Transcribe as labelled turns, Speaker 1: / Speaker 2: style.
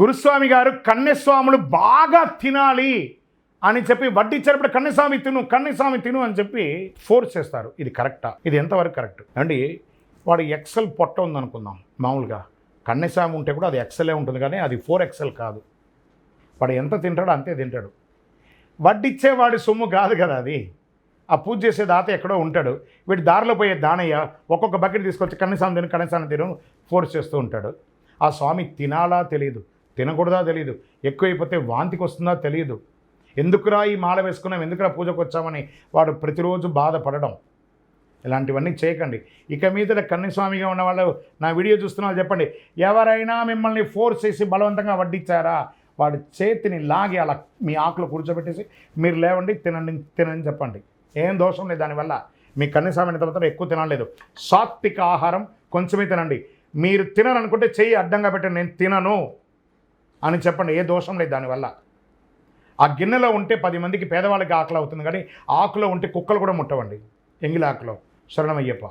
Speaker 1: గురుస్వామి గారు కన్నెస్వాములు బాగా తినాలి అని చెప్పి వడ్డిచ్చేటప్పుడు కన్నెస్వామి తిను కన్నెస్వామి తిను అని చెప్పి ఫోర్స్ చేస్తారు. ఇది కరెక్టా ఇది ఎంతవరకు కరెక్ట్ అండి వాడు ఎక్సెల్ పొట్ట ఉందనుకుందాం మామూలుగా. కన్నెస్వామి ఉంటే కూడా అది ఎక్సెలే ఉంటుంది కానీ అది ఫోర్ ఎక్సెల్ కాదు. వాడు ఎంత తింటాడో అంతే తింటాడు. వడ్డిచ్చేవాడి సొమ్ము కాదు కదా అది. ఆ పూజ చేసే దాత ఎక్కడో ఉంటాడు. వీడి దారిలో పోయే దానయ్య ఒక్కొక్క బకెట్ తీసుకొచ్చి కన్నెస్వామి తిను కన్నెస్వామి తిను ఫోర్స్ చేస్తూ ఉంటాడు. ఆ స్వామి తినాలా తెలియదు. తినకూడదా తెలియదు ఎక్కువైపోతే వాంతికి వస్తుందా తెలియదు ఎందుకురా ఈ మాల వేసుకున్నాం? ఎందుకురా పూజకు వచ్చామని వాడు ప్రతిరోజు బాధపడడం. ఇలాంటివన్నీ చేయకండి. ఇక మీద కన్నస్వామిగా ఉన్న వాళ్ళు నా వీడియో చూస్తున్న వాళ్ళు చెప్పండి ఎవరైనా మిమ్మల్ని ఫోర్స్ చేసి బలవంతంగా వడ్డించారా వాడి చేతిని లాగి అలా మీ ఆకులు కూర్చోబెట్టేసి మీరు లేవండి తినండి తినని చెప్పండి. ఏం దోషం లేదు దానివల్ల. మీ కన్నస్వామిని తర్వాత ఎక్కువ తినలేదు సాత్విక ఆహారం కొంచెమే తినండి. మీరు తినాలనుకుంటే చెయ్యి అడ్డంగా పెట్టండి నేను తినను. అని చెప్పండి ఏ దోషం లేదు దానివల్ల. ఆ గిన్నెలో ఉంటే పది మందికి పేదవాళ్ళకి ఆకలి అవుతుంది కానీ ఆకులో ఉంటే కుక్కలు కూడా ముట్టవండి. ఎంగిలి ఆకులో. శరణమయ్యప్ప.